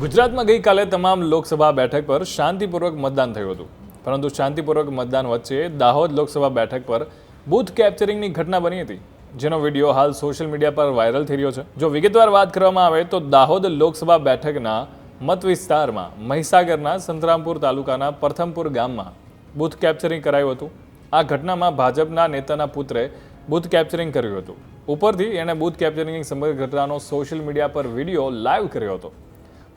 ગુજરાતમાં ગઈકાલે તમામ લોકસભા બેઠક પર શાંતિપૂર્વક મતદાન થયું હતું. પરંતુ શાંતિપૂર્વક મતદાન વચ્ચે દાહોદ લોકસભા બેઠક પર બૂથ કેપ્ચરિંગની ઘટના બની હતી. જેનો વીડિયો હાલ સોશિયલ મીડિયા પર વાયરલ થઈ રહ્યો છે. જો વિગતવાર વાત કરવામાં આવે તો દાહોદ લોકસભા બેઠકના મત વિસ્તારમાં મહીસાગરના સંતરામપુર તાલુકાના પ્રથમપુર ગામમાં બૂથ કેપ્ચરિંગ કરાયું હતું. આ ઘટનામાં ભાજપના નેતાના પુત્રે બૂથ કેપ્ચરિંગ કર્યું હતું. ઉપરથી એણે બૂથ કેપ્ચરિંગની સમગ્ર ઘટનાનો સોશિયલ મીડિયા પર વીડિયો લાઈવ કર્યો હતો.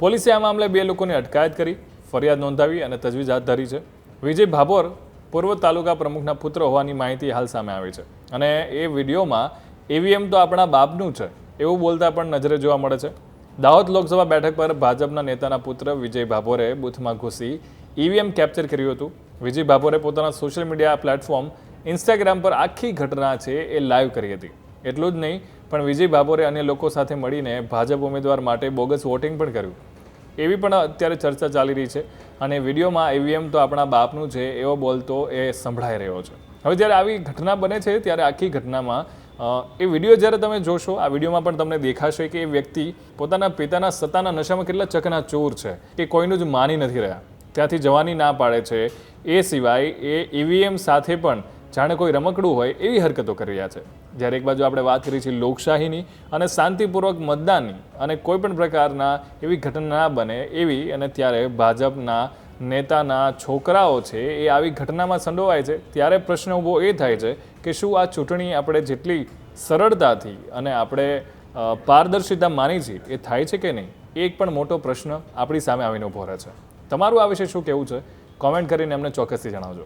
પોલીસે આ મામલે બે લોકોની અટકાયત કરી, ફરિયાદ નોંધાવી અને તજવીજ હાથ ધરી છે. વિજય ભાભોર પૂર્વ તાલુકા પ્રમુખના પુત્ર હોવાની માહિતી હાલ સામે આવી છે. અને એ વિડીયોમાં ઈવીએમ તો આપણા બાપનું છે, એવું બોલતા પણ નજરે જોવા મળે છે. દાહોદ લોકસભા બેઠક પર ભાજપના નેતાના પુત્ર વિજય ભાભોરે બૂથમાં ઘૂસી ઈવીએમ કેપ્ચર કર્યું હતું. વિજય ભાભોરે પોતાના સોશિયલ મીડિયા પ્લેટફોર્મ ઇન્સ્ટાગ્રામ પર આખી ઘટના છે એ લાઈવ કરી હતી. એટલું જ નહીં, પણ વિજય ભાભોરે અન્ય લોકો સાથે મળીને ભાજપ ઉમેદવાર માટે બોગસ વોટિંગ પણ કર્યું. એવી પણ અત્યારે ચર્ચા ચાલી રહી છે અને વિડીયોમાં ઈવીએમ તો આપણા બાપનું છે, એવો બોલતો એ સંભળાઈ રહ્યો છે. હવે જ્યારે આવી ઘટના બને છે, ત્યારે આખી ઘટનામાં એ વીડિયો જ્યારે તમે જોશો, આ વિડીયોમાં પણ તમને દેખાશે કે એ વ્યક્તિ પોતાના પિતાના સત્તાના નશામાં કેટલા ચકના ચોર છે કે કોઈનું જ માની નથી રહ્યા. ત્યાંથી જવાની ના પાડે છે. એ સિવાય એ ઈવીએમ સાથે પણ જાણે કોઈ રમકડું હોય એવી હરકતો કરી રહ્યા છે. જ્યારે એક બાજુ આપણે વાત કરી છે લોકશાહીની અને શાંતિપૂર્વક મતદાનની અને કોઈ પણ પ્રકારના એવી ઘટના બને એવી અને ત્યારે ભાજપના નેતાના છોકરાઓ છે એ આવી ઘટનામાં સંડોવાય છે, ત્યારે પ્રશ્ન ઊભો એ થાય છે કે શું આ ચૂંટણી આપણે જેટલી સરળતાથી અને આપણે પારદર્શિતા માની છીએ એ થાય છે કે નહીં? એક પણ મોટો પ્રશ્ન આપણી સામે આવીને ઊભો રહે છે. તમારું આ વિશે શું કહેવું છે? કોમેન્ટ કરીને અમને ચોક્કસથી જણાવજો.